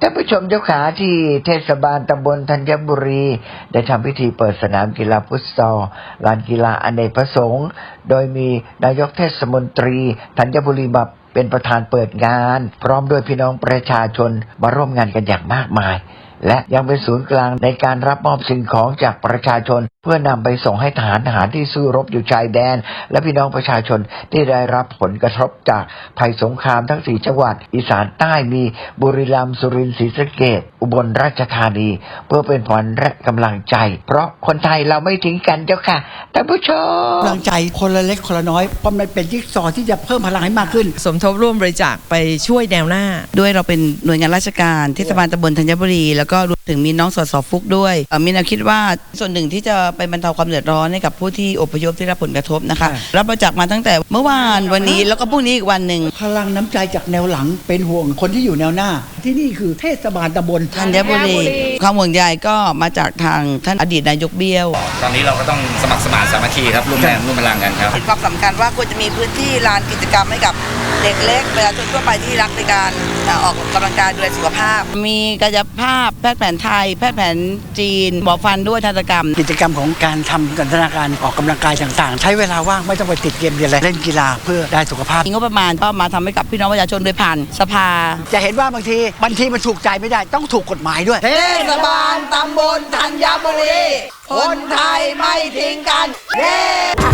ท่านผู้ชมเจ้าขาที่เทศบาลตำบลธัญบุรี ได้ทำพิธีเปิดสนามกีฬาฟุตซอลลานกีฬาอเนกประสงค์ โดยมีนายกเทศมนตรีธัญบุรีมาเป็นประธานเปิดงาน พร้อมด้วยพี่น้องประชาชนมาร่วมงานกันอย่างมากมาย และยังเป็นศูนย์กลางในการรับมอบสิ่งของจากประชาชน เพื่อนำไปส่งให้ทหารทหารที่สู้รบอยู่ชายแดน และพี่น้องประชาชนที่ได้รับผลกระทบจากภัยสงครามทั้งสี่จังหวัด อีสานใต้มีบุรีรัมย์สุรินทร์ศรีสะเกษอุบลราชธานี เพื่อเป็นขวัญและกำลังใจ เพราะคนไทยเราไม่ทิ้งกันเจ้าค่ะท่านผู้ชมกำลังใจคนละเล็กคนละน้อยเพราะมันเป็นจิ๊กซอว์ที่จะเพิ่มพลังให้มากขึ้น สมทบร่วมบริจาคไปช่วยแนวหน้า ด้วยเราเป็นหน่วยงานราชการเทศบาลตำบลธัญบุรีแล้วก็รวม ถึงมีน้องสสฟุกด้วยเอ่อมีแนวคิดว่าส่วนหนึ่งที่จะไปบรรเทาความเดือดร้อนให้กับผู้ที่อพยพที่รับผลกระทบนะคะใช่รับบริจาคมาตั้งแต่เมื่อวานวันนี้แล้วก็พรุ่งนี้อีกวันหนึ่งพลังน้ำใจจากแนวหลังเป็นห่วงคนที่อยู่แนวหน้า ที่นี่คือเทศบาลตำบลธัญบุรีความห่วงใยก็มาจากทางท่านอดีตนายกเบี้ยว ตอนนี้เราก็ต้องสมัครสมานสามัคคีครับร่วมแรงร่วมพลังกันครับเห็นความสำคัญว่าควรจะมีพื้นที่ลานกิจกรรมให้กับเด็กเล็กประชาชนทั่วไปที่รักในการเอ่อออกกำลังกายดูแลสุขภาพ มีกายภาพแพทย์แผนไทย แพทย์แผนจีน หมอฟันด้วยทันตกรรม กิจกรรมของการทำกันทนาการออกกำลังกายต่างๆ ใช้เวลาว่างไม่ต้องไปติดเกมเรียนอะไรเล่นกีฬาเพื่อได้สุขภาพ มีงบประมาณก็มาทำให้กับพี่น้องประชาชนโดยผ่านสภา จะเห็นว่าบางทีบางทีมันถูกใจไม่ได้ต้องถูกกฎหมายด้วย เทศบาลตำบลธัญบุรี คนไทยไม่ทิ้งกัน เย้